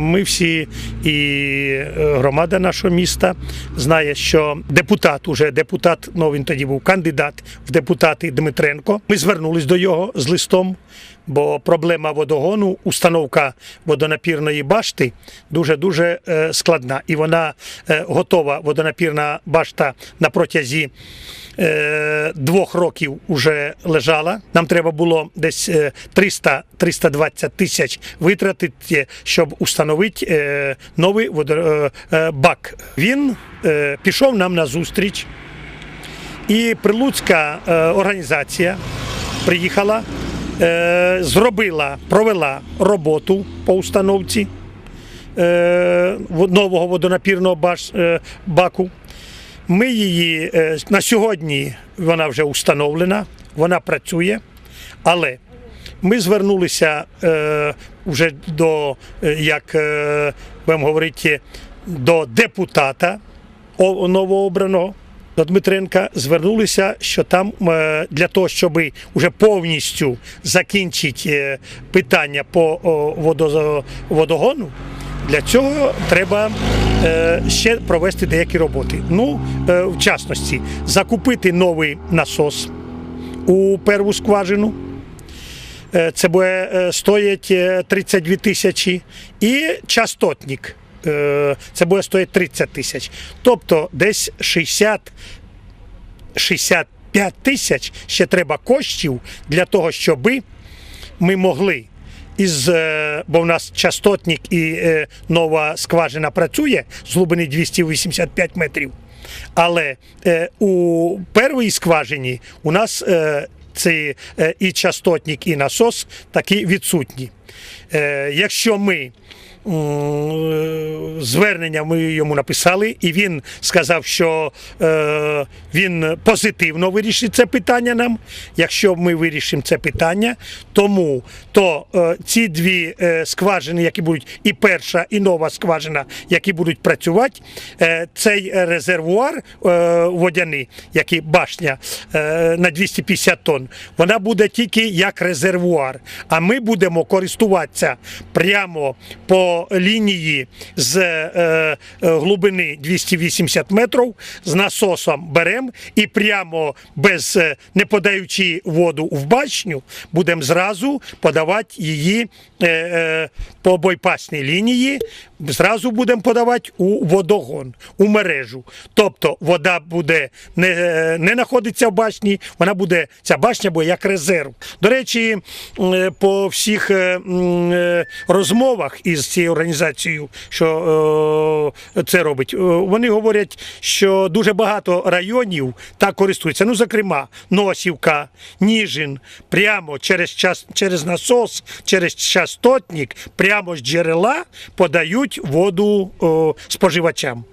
Ми всі і е, громада нашого міста знає, що депутат, уже депутат, ну він тоді був кандидат в депутати Дмитренко. Ми звернулись до його з листом, бо проблема водогону, установка водонапірної башти дуже дуже складна, і вона е, готова. Водонапірна башта на протязі е, двох років вже лежала. Нам треба було десь е, 300-320 тисяч витратити, щоб установити е, новий водо, е, е, бак. Він е, пішов нам на зустріч, і прилуцька е, організація приїхала, е, зробила, провела роботу по установці е, нового водонапірного е, баку. Ми її е, на сьогодні вона вже установлена, вона працює, але ми звернулися е, вже до е, як е, будемо говорити, до депутата новообраного. До Дмитренка звернулися, що там е, для того, щоб вже повністю закінчити е, питання по водогону, для цього треба е, ще провести деякі роботи. Ну, в частності, закупити новий насос у перву скважину. Це буде стоїть е, 32 тисячі. І частотник. Е, Це буде стоїть 30 тисяч. Тобто десь 60 65 тисяч ще треба коштів для того, щоб ми могли. Із, е, бо в нас частотник і е, нова скважина працює з глибини 285 метрів. Але е, у першій скважині у нас е, ці, е, і частотник, і насос такі відсутні. Е, якщо ми звернення ми йому написали, і він сказав, що е, він позитивно вирішить це питання нам. Якщо ми вирішимо це питання, тому то е, ці дві скважини, які будуть і перша, і нова скважина, які будуть працювати, цей резервуар водяний, який башня на 250 тонн, вона буде тільки як резервуар. А ми будемо користуватися прямо по лінії з е, е, глибини 280 метрів, з насосом беремо і прямо без е, не подаючи воду в башню, будемо зразу подавати її е, по бойпасній лінії. Зразу будемо подавати у водогон, у мережу. Тобто вода буде не, не знаходиться в башні, вона буде, ця башня буде як резерв. До речі, по всіх розмовах із цією організацією, що е, це робить, е, вони говорять, що дуже багато районів так користуються. Ну, зокрема, Носівка, Ніжин, прямо через час, через насос, через частотник, прямо з джерела подають воду споживачам.